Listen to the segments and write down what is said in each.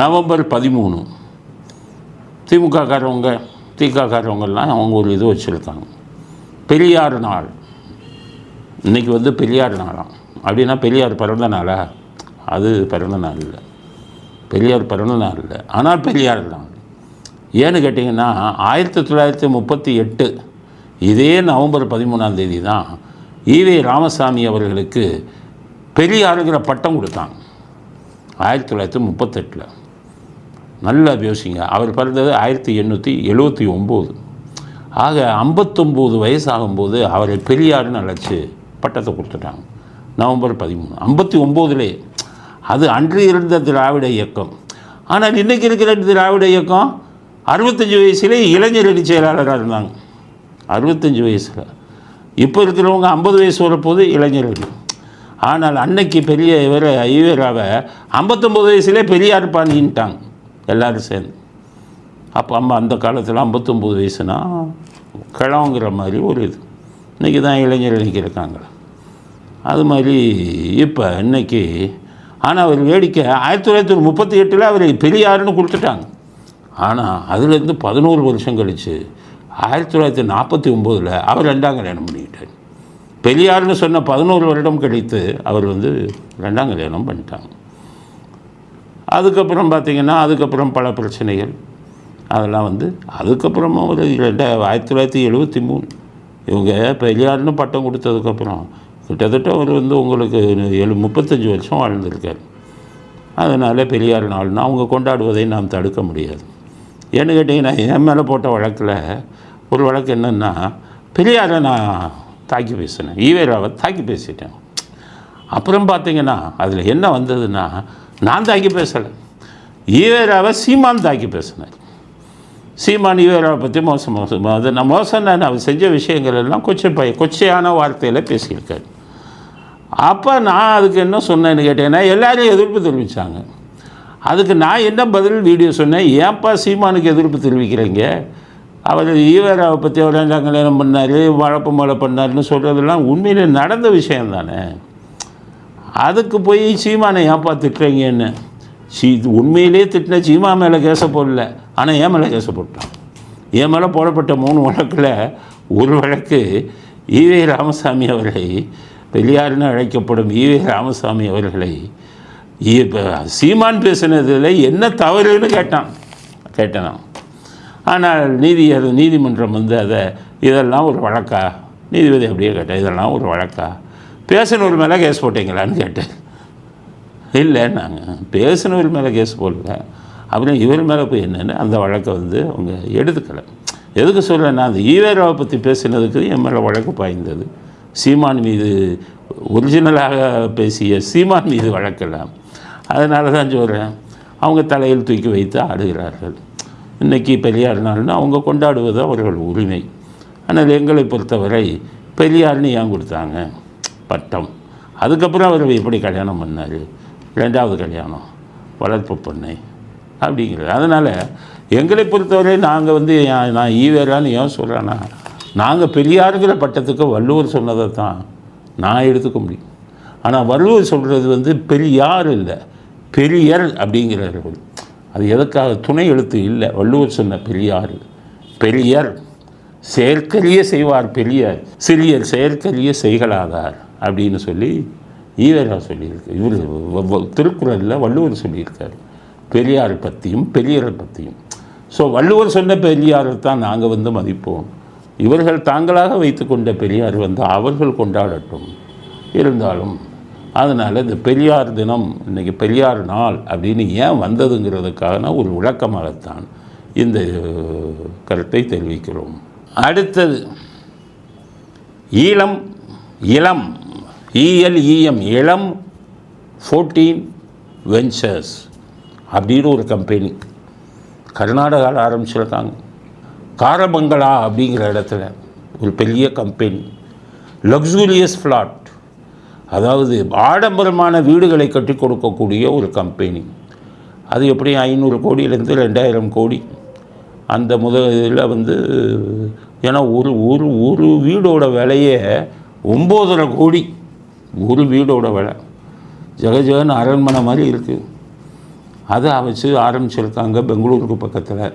November பதிமூணு. திமுககாரவங்க திகாக்காரவங்கெல்லாம் அவங்க ஒரு இது வச்சுருக்காங்க. பெரியார் நாள். இன்றைக்கி வந்து பெரியார் நாளாம். அப்படின்னா பெரியார் பிறந்த நாளா? அது பிறந்த நாள் இல்லை. பெரியார் பிறந்த நாள் இல்லை. ஆனால் பெரியார் நாள் ஏன்னு கேட்டிங்கன்னா ஆயிரத்தி தொள்ளாயிரத்தி முப்பத்தி எட்டு இதே நவம்பர் பதிமூணாம் தேதி தான் ஈவே ராமசாமி அவர்களுக்கு பெரியாருங்கிற பட்டம் கொடுத்தாங்க. ஆயிரத்தி தொள்ளாயிரத்தி முப்பத்தெட்டில். நல்லா யோசிங்க அவர் பிறந்தது ஆயிரத்தி எண்ணூற்றி எழுபத்தி ஒம்பது. ஆக ஐம்பத்தொம்போது வயசாகும்போது அவரை பெரியாருன்னு அழைச்சி பட்டத்தை கொடுத்துட்டாங்க. நவம்பர் பதிமூணு. ஐம்பத்தி ஒம்போதுலே அது அன்று இருந்த திராவிட இயக்கம். ஆனால் இன்றைக்கி இருக்கிற திராவிட இயக்கம் அறுபத்தஞ்சி வயசுலே இளைஞர் அணி செயலாளராக இருந்தாங்க. அறுபத்தஞ்சி வயசில். இப்போ இருக்கிறவங்க ஐம்பது வயசு வரப்போது இளைஞர் அணி. ஆனால் அன்னைக்கு பெரிய இவர் ஈவராவை ஐம்பத்தொம்பது வயசுலேயே பெரியார் பாணின்ட்டாங்க. எல்லோரும் சேர்ந்து. அப்போ அம்மா அந்த காலத்தில் ஐம்பத்தொம்பது வயசுனா கிழங்குற மாதிரி ஒரு இது. இன்றைக்கி தான் இளைஞர் இருக்காங்க. அது மாதிரி இப்போ இன்னைக்கு ஆனால் அவர் வேடிக்கை ஆயிரத்தி தொள்ளாயிரத்தி முப்பத்தி எட்டில் அவர் பெரியாருன்னு கொடுத்துட்டாங்க. ஆனால் அதுலேருந்து பதினோரு வருஷம் கழித்து ஆயிரத்தி தொள்ளாயிரத்தி நாற்பத்தி ஒம்போதில் அவர் ரெண்டாம் கல்யாணம் பண்ணிக்கிட்டார். பெரியார்னு சொன்ன பதினோரு வருடம் கழித்து அவர் வந்து ரெண்டாம் கல்யாணம் பண்ணிட்டாங்க. அதுக்கப்புறம் பார்த்திங்கன்னா அதுக்கப்புறம் பல பிரச்சனைகள். அதெல்லாம் வந்து அதுக்கப்புறமா ஒரு ரெண்டா ஆயிரத்தி தொள்ளாயிரத்தி எழுபத்தி மூணு. இவங்க பெரியார்னு பட்டம் கொடுத்ததுக்கப்புறம் கிட்டத்தட்ட அவர் வந்து உங்களுக்கு எழு முப்பத்தஞ்சு வருஷம் வாழ்ந்திருக்கார். அதனால் பெரியார் நாள்னா அவங்க கொண்டாடுவதை நாம் தடுக்க முடியாது. ஏன்னு கேட்டிங்கன்னா என் மேலே போட்ட வழக்கில் ஒரு வழக்கு என்னென்னா பெரியாரை நான் தாக்கி பேசினேன். ஈவேராவை தாக்கி பேசிட்டேன். அப்புறம் பார்த்தீங்கன்னா அதில் என்ன வந்ததுன்னா நான் தாக்கி பேசலை. ஈவேராவை சீமான் தாக்கி பேசினார். சீமான் ஈவேராவை பற்றி மோசம் மோசம். அது நான் மோசம் நான் அவர் செஞ்ச விஷயங்கள் எல்லாம் கொச்சை பய கொச்சையான வார்த்தையில் பேசியிருக்காரு. அப்போ நான் அதுக்கு என்ன சொன்னேன்னு கேட்டேன்னா எல்லாரும் எதிர்ப்பு தெரிவித்தாங்க அதுக்கு நான் என்ன பதில் வீடியோ சொன்னேன்? ஏன்ப்பா சீமானுக்கு எதிர்ப்பு தெரிவிக்கிறீங்க? அவர் ஈவேராவை பற்றி அவர் கல்யாணம் பண்ணார் வழப்பு மழை பண்ணாருன்னு சொல்கிறதெல்லாம் உண்மையிலே நடந்த விஷயம் தானே. அதுக்கு போய் சீமானை ஏன்ப்பா திட்டுறீங்கன்னு சீ இது உண்மையிலே திட்டின சீமா மேலே கேச போடல. ஆனால் ஏன் மேலே கேச போட்டான். என் மேலே போடப்பட்ட மூணு வழக்கில் ஒரு வழக்கு ஈவே ராமசாமி அவர்களை பெரியார்னு அழைக்கப்படும் ஈவே ராமசாமி அவர்களை சீமான் பேசினதில் என்ன தவறுன்னு கேட்டான். கேட்டேன். ஆனால் நீதி அது நீதிமன்றம் வந்து அதை இதெல்லாம் ஒரு வழக்கா? நீதிபதி அப்படியே கேட்டேன் இதெல்லாம் ஒரு வழக்கா? பேசினவர் மேலே கேஸ் போட்டீங்களான்னு கேட்டேன். இல்லை நாங்கள் பேசினவர் மேலே கேஸ் போடல. அப்புறம் இவர் மேலே போய் என்னென்னு அந்த வழக்கை வந்து அவங்க எடுத்துக்கலை. எதுக்கு சொல்கிறேன்னா அந்த ஈவேராவை பற்றி பேசினதுக்கு என் மேலே வழக்கு பாய்ந்தது. சீமான் மீது ஒரிஜினலாக பேசிய சீமான் மீது வழக்கெல்லாம். அதனால தான் சொல்கிறேன் அவங்க தலையில் தூக்கி வைத்து ஆடுகிறார்கள். இன்றைக்கி பெரியார் நாள்னு அவங்க கொண்டாடுவது அவர்கள் உரிமை. ஆனால் எங்களை பொறுத்தவரை பெரியார்னு ஏன் கொடுத்தாங்க? பட்டம். அதுக்கப்புறம் அவர் எப்படி கல்யாணம் பண்ணார்? ரெண்டாவது கல்யாணம் வளர்ப்பு பொண்ணை அப்படிங்கிறது. அதனால் எங்களை பொறுத்தவரை நாங்கள் வந்து நான் ஈவேரான்னு ஏன் சொல்கிறேன்னா நாங்கள் பெரியாருங்கிற பட்டத்துக்கு வள்ளுவர் சொன்னதை தான் நான் எடுத்துக்க முடியும். ஆனால் வள்ளுவர் சொல்கிறது வந்து பெரியார் இல்லை பெரியர் அப்படிங்கிறார்கள் அது எதுக்காக துணை எழுத்து இல்லை. வள்ளுவர் சொன்ன பெரியார் பெரியர். செயற்கரிய செய்வார் பெரியர். சிறியர் செயற்கரிய செய்கலாதார் அப்படின்னு சொல்லி ஈவேரா சொல்லியிருக்கு. இவர் திருக்குறளில் வள்ளுவர் சொல்லியிருக்கார். பெரியார் பற்றியும் பெரியரை பற்றியும் ஸோ வள்ளுவர் சொன்ன பெரியாரை தான் நாங்கள் வந்து மதிப்போம். இவர்கள் தாங்களாக வைத்துக்கொண்ட பெரியார் வந்து அவர்கள் கொண்டாடட்டும் இருந்தாலும் அதனால் இந்த பெரியார் தினம் இன்றைக்கி பெரியார் நாள் அப்படின்னு ஏன் வந்ததுங்கிறதுக்கான ஒரு விளக்கமாகத்தான் இந்த கருத்தை தெரிவிக்கிறோம். அடுத்தது ஈழம் இளம் இஎல்இஎம் இளம் ஃபோர்டீன் வெஞ்சர்ஸ் அப்படின்னு ஒரு கம்பெனி கர்நாடகாவில் ஆரம்பிச்சிருக்காங்க. காரமங்களா அப்படிங்கிற இடத்துல ஒரு பெரிய கம்பெனி லக்ஸூரியஸ் ஃப்ளாட் அதாவது ஆடம்பரமான வீடுகளை கட்டி கொடுக்கக்கூடிய ஒரு கம்பெனி அது எப்படி ஐநூறு கோடியிலேருந்து ரெண்டாயிரம் கோடி. அந்த முதல் இதில் வந்து ஏன்னா ஒரு ஒரு ஒரு வீடோட விலையே ஒம்போதரை கோடி. ஒரு வீடோட விலை. ஜெகஜகன் அரண்மனை மாதிரி இருக்குது அதை வச்சு ஆரம்பிச்சிருக்காங்க பெங்களூருக்கு பக்கத்தில்.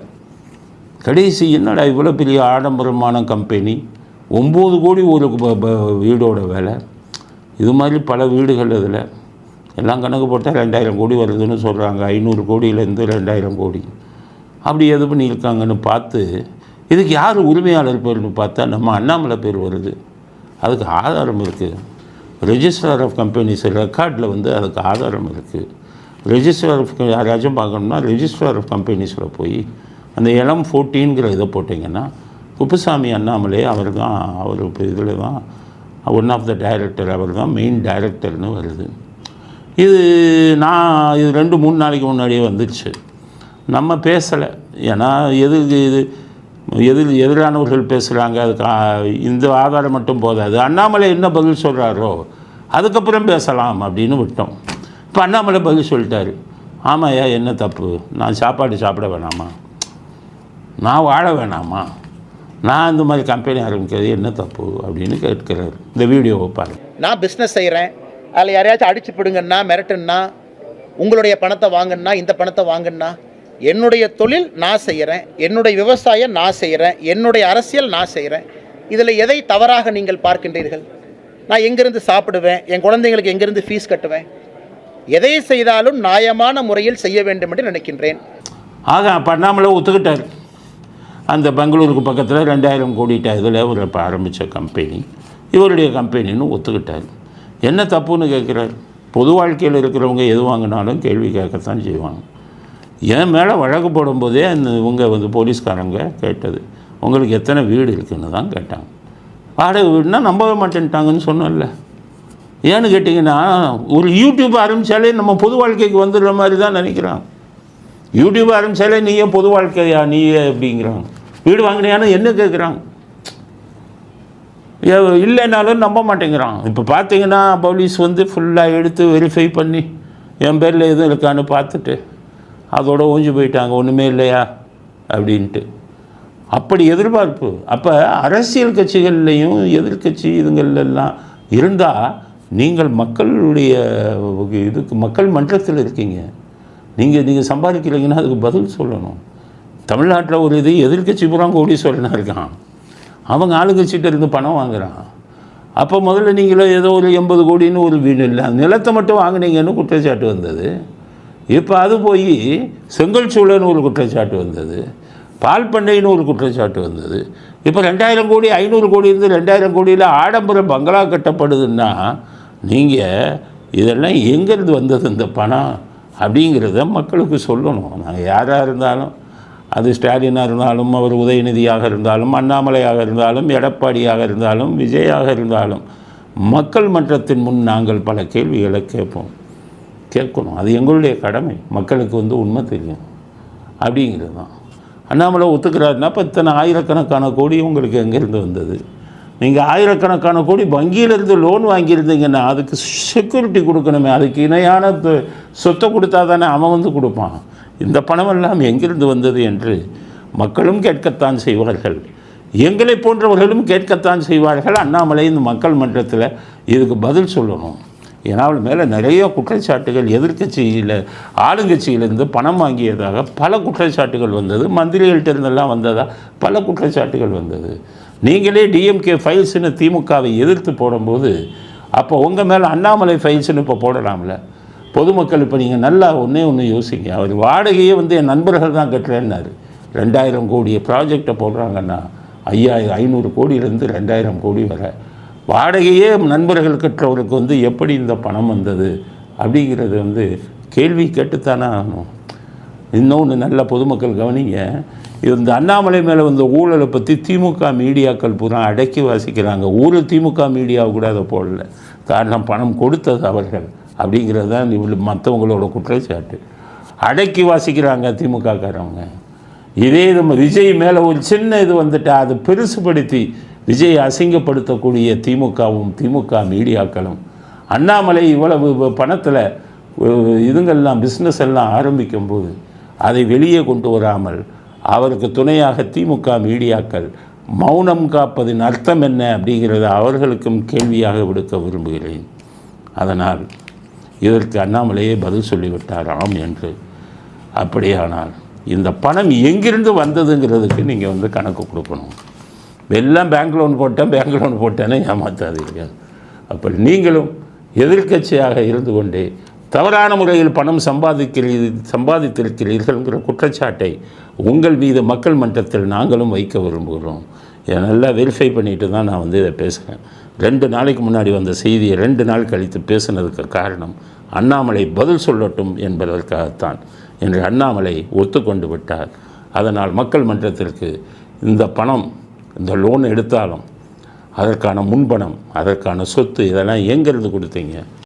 கடைசி என்னடா இவ்வளோ பெரிய ஆடம்பரமான கம்பெனி ஒம்பது கோடி ஒரு ப- ப- வீடோட வேலை. இது மாதிரி பல வீடுகள் இதில். எல்லாம் கணக்கு போட்டால் ரெண்டாயிரம் கோடி வருதுன்னு சொல்கிறாங்க ஐநூறு கோடியிலேருந்து ரெண்டாயிரம் கோடி. அப்படி எது பண்ணியிருக்காங்கன்னு பார்த்து இதுக்கு யார் உரிமையாளர் பேர்னு பார்த்தா நம்ம அண்ணாமலை பேர் வருது. அதுக்கு ஆதாரம் இருக்குது ரெஜிஸ்ட்ரார் ஆஃப் கம்பெனிஸ் ரெக்கார்டில் வந்து அதுக்கு ஆதாரம் இருக்குது ரெஜிஸ்ட்ரார் ஆஃப் யாராச்சும் பார்க்கணும்னா ரெஜிஸ்ட்ரார் ஆஃப் கம்பெனிஸில் போய் அந்த இளம் ஃபோர்டீன்கிற இதை போட்டிங்கன்னா குப்புசாமி அண்ணாமலை அவர் தான் அவர் இப்போ இதில் தான் ஒன் ஆஃப் த டைரக்டர் அவர் தான் மெயின் டைரக்டர்னு வருது. இது நான் இது ரெண்டு மூணு நாளைக்கு முன்னாடியே வந்துடுச்சு நம்ம பேசலை. ஏன்னா எதுக்கு இது? எதிர் எதிரானவர்கள் பேசுகிறாங்க அதுக்கு இந்த ஆதாரம் மட்டும் போதாது. அண்ணாமலை என்ன பதில் சொல்கிறாரோ அதுக்கப்புறம் பேசலாம் அப்படின்னு விட்டோம். இப்போ அண்ணாமலை பதில் சொல்லிட்டாரு. ஆமாயா என்ன தப்பு? நான் சாப்பாடு சாப்பிட வேணாமா? நான் வாழ வேணாமா? நான் இந்த மாதிரி கம்பெனி ஆரம்பிக்கிறது என்ன தப்பு அப்படின்னு கேட்கிறாரு. இந்த வீடியோவை வைப்பாரு நான் பிஸ்னஸ் செய்கிறேன் அதில் யாரையாச்சும் அடிச்சு பிடுங்கன்னா மிரட்டுன்னா உங்களுடைய பணத்தை வாங்கன்னா இந்த பணத்தை வாங்கினா என்னுடைய தொழில் நான் செய்கிறேன் என்னுடைய விவசாயம் நான் செய்கிறேன் என்னுடைய அரசியல் நான் செய்கிறேன் இதில் எதை தவறாக நீங்கள் பார்க்கின்றீர்கள்? நான் எங்கேருந்து சாப்பிடுவேன்? என் குழந்தைங்களுக்கு எங்கேருந்து ஃபீஸ் கட்டுவேன்? எதை செய்தாலும் நியாயமான முறையில் செய்ய வேண்டும் என்று நினைக்கின்றேன். ஆக பண்ணாமலே ஒத்துக்கிட்டார். அந்த பெங்களூருக்கு பக்கத்தில் ரெண்டாயிரம் கோடிட்ட இதில் ஒரு இப்போ ஆரம்பித்த கம்பெனி இவருடைய கம்பெனின்னு ஒத்துக்கிட்டார். என்ன தப்புன்னு கேட்குறாரு? பொது வாழ்க்கையில் இருக்கிறவங்க எது வாங்கினாலும் கேள்வி கேட்கத்தான் செய்வாங்க. என் மேலே வழக்கு போடும்போதே அந்த இவங்க வந்து போலீஸ்காரங்க கேட்டது. உங்களுக்கு எத்தனை வீடு இருக்குன்னு தான் கேட்டாங்க. வாடகை வீடுனா நம்பவே மாட்டேன்ட்டாங்கன்னு சொன்னோம்ல ஏன்னு கேட்டிங்கன்னா ஒரு யூடியூப் ஆரம்பித்தாலே நம்ம பொது வாழ்க்கைக்கு வந்துடுற மாதிரி தான் நினைக்கிறான் யூடியூப் ஆரம்பிச்சாலே நீயே பொது வாழ்க்கையா நீயே அப்படிங்கிறாங்க. வீடு வாங்கினியான்னு என்ன கேட்குறாங்க இல்லைனாலும் நம்ப மாட்டேங்கிறான் இப்போ பார்த்தீங்கன்னா போலீஸ் வந்து ஃபுல்லாக எடுத்து வெரிஃபை பண்ணி என் பேரில் எதுவும் இருக்கான்னு பார்த்துட்டு அதோட ஓஞ்சி போயிட்டாங்க ஒன்றுமே இல்லையா? அப்படின்ட்டு. அப்படி எதிர்பார்ப்பு. அப்போ அரசியல் கட்சிகள்லேயும் எதிர்க்கட்சி இதுங்கள்லாம் இருந்தால் நீங்கள் மக்களுடைய இதுக்கு மக்கள் மன்றத்தில் இருக்கீங்க. நீங்கள் நீங்கள் சம்பாதிக்கிறீங்கன்னா அதுக்கு பதில் சொல்லணும். தமிழ்நாட்டில் ஒரு இது எதிர்க்கட்சி பூரா கோடீஸ்வரனாக இருக்கான். அவங்க ஆளுங்கட்சிகிட்ட இருந்து பணம் வாங்குகிறான் அப்போ முதல்ல நீங்களே ஏதோ ஒரு எண்பது கோடின்னு ஒரு வீடு இல்லை நிலத்தை மட்டும் வாங்குனீங்கன்னு குற்றச்சாட்டு வந்தது. இப்போ அது போய் செங்கல் சூழல்னு ஒரு குற்றச்சாட்டு வந்தது பால் பண்ணைன்னு ஒரு குற்றச்சாட்டு வந்தது. இப்போ ரெண்டாயிரம் கோடி ஐநூறு கோடி இருந்து ரெண்டாயிரம் கோடியில் ஆடம்பர பங்களா கட்டப்படுதுன்னா நீங்கள் இதெல்லாம் எங்கேருந்து வந்தது இந்த பணம் அப்படிங்கிறத மக்களுக்கு சொல்லணும். நாங்கள் யாராக இருந்தாலும் அது ஸ்டாலினாக இருந்தாலும் அவர் உதயநிதியாக இருந்தாலும் அண்ணாமலையாக இருந்தாலும் எடப்பாடியாக இருந்தாலும் விஜயாக இருந்தாலும் மக்கள் மன்றத்தின் முன் நாங்கள் பல கேள்விகளை கேட்போம். கேட்கணும். அது எங்களுடைய கடமை. மக்களுக்கு வந்து உண்மை தெரியும். அப்படிங்கிறது தான். அண்ணாமலை ஒத்துக்கிறாருன்னா இப்போ இத்தனை ஆயிரக்கணக்கான கோடி உங்களுக்கு எங்கேருந்து வந்தது? நீங்கள் ஆயிரக்கணக்கான கோடி வங்கியிலேருந்து லோன் வாங்கியிருந்தீங்கன்னா அதுக்கு செக்யூரிட்டி கொடுக்கணுமே. அதுக்கு இணையான சொத்தை கொடுத்தா தானே அவன் வந்து கொடுப்பான். இந்த பணமெல்லாம் எங்கிருந்து வந்தது என்று மக்களும் கேட்கத்தான் செய்வார்கள். எங்களை போன்றவர்களும் கேட்கத்தான் செய்வார்கள். அண்ணாமலை இந்த மக்கள் மன்றத்தில் இதுக்கு பதில் சொல்லணும். ஏன்னா அவள் மேலே நிறைய குற்றச்சாட்டுகள் எதிர்க்கட்சியில் ஆளுங்கட்சியிலேருந்து பணம் வாங்கியதாக பல குற்றச்சாட்டுகள் வந்தது. மந்திரிகள்கிட்ட இருந்தெல்லாம் வந்ததா? பல குற்றச்சாட்டுகள் வந்தது. நீங்களே டிஎம்கே ஃபைல்ஸ்னு திமுகவை எதிர்த்து போடும்போது அப்போ உங்கள் மேலே அண்ணாமலை ஃபைல்ஸ்னு இப்போ போடலாம்ல? பொதுமக்கள் இப்போ நீங்கள் நல்லா ஒன்றே ஒன்று யோசிங்க. அவர் வாடகையே வந்து என் நண்பர்கள் தான் கட்டுறேன்னாரு. ரெண்டாயிரம் கோடி ப்ராஜெக்டை போடுறாங்கன்னா ஐயாயிரம் ஐநூறு கோடியிலேருந்து ரெண்டாயிரம் கோடி வரை வாடகையே நண்பர்கள் கற்றவருக்கு வந்து எப்படி இந்த பணம் வந்தது அப்படிங்கிறது வந்து கேள்வி கேட்டுத்தானே ஆகணும். இன்னொன்று நல்ல பொதுமக்கள் கவனிங்க. இது இந்த அண்ணாமலை மேலே வந்த ஊழலை பற்றி திமுக மீடியாக்கள் பூரா அடக்கி வாசிக்கிறாங்க. ஊர் திமுக மீடியாவை கூட அதை போடல. காரணம் பணம் கொடுத்தது அவர்கள் அப்படிங்கிறது தான் இவ்வளோ மற்றவங்களோட குற்றச்சாட்டு. அடக்கி வாசிக்கிறாங்க திமுகக்காரவங்க. இதே நம்ம விஜய் மேலே ஒரு சின்ன இது வந்துட்டால் அதை பெருசுபடுத்தி விஜய் அசிங்கப்படுத்தக்கூடிய திமுகவும் திமுக மீடியாக்களும் அண்ணாமலை இவ்வளவு பணத்தில் இதுங்கெல்லாம் பிஸ்னஸ் எல்லாம் ஆரம்பிக்கும்போது அதை வெளியே கொண்டு வராமல் அவருக்கு துணையாக திமுக மீடியாக்கள் மௌனம் காப்பதின் அர்த்தம் என்ன? அப்படிங்கிறத அவர்களுக்கும் கேள்வியாக விடுக்க விரும்புகிறேன். அதனால் இதற்கு அண்ணாமலையே பதில் சொல்லிவிட்டார் ஆம் என்று. அப்படியானால் இந்த பணம் எங்கிருந்து வந்ததுங்கிறதுக்கு நீங்கள் வந்து கணக்கு கொடுக்கணும். எல்லாம் பேங்க் லோன் போட்டேன் பேங்க் லோன் போட்டேன்னு ஏமாற்றாதீங்க அப்படி நீங்களும் எதிர்க்கட்சியாக இருந்து கொண்டே தவறான முறையில் பணம் சம்பாதிக்கிறீர்கள் சம்பாதித்திருக்கிறீர்கள்ங்கிற குற்றச்சாட்டை உங்கள் மீது மக்கள் மன்றத்தில் நாங்களும் வைக்க விரும்புகிறோம். இதை நல்லா வெரிஃபை பண்ணிட்டு தான் நான் வந்து இதை பேசுகிறேன் ரெண்டு நாளைக்கு முன்னாடி வந்த செய்தியை ரெண்டு நாள் கழித்து பேசுனதுக்கு காரணம் அண்ணாமலை பதில் சொல்லட்டும் என்பதற்காகத்தான் என்று அண்ணாமலை ஒத்துக்கொண்டு விட்டார். அதனால் மக்கள் மன்றத்திற்கு இந்த பணம் இந்த லோன் எடுத்தாலும் அதற்கான முன்பணம் அதற்கான சொத்து இதெல்லாம் எங்கேருந்து கொடுத்தீங்க?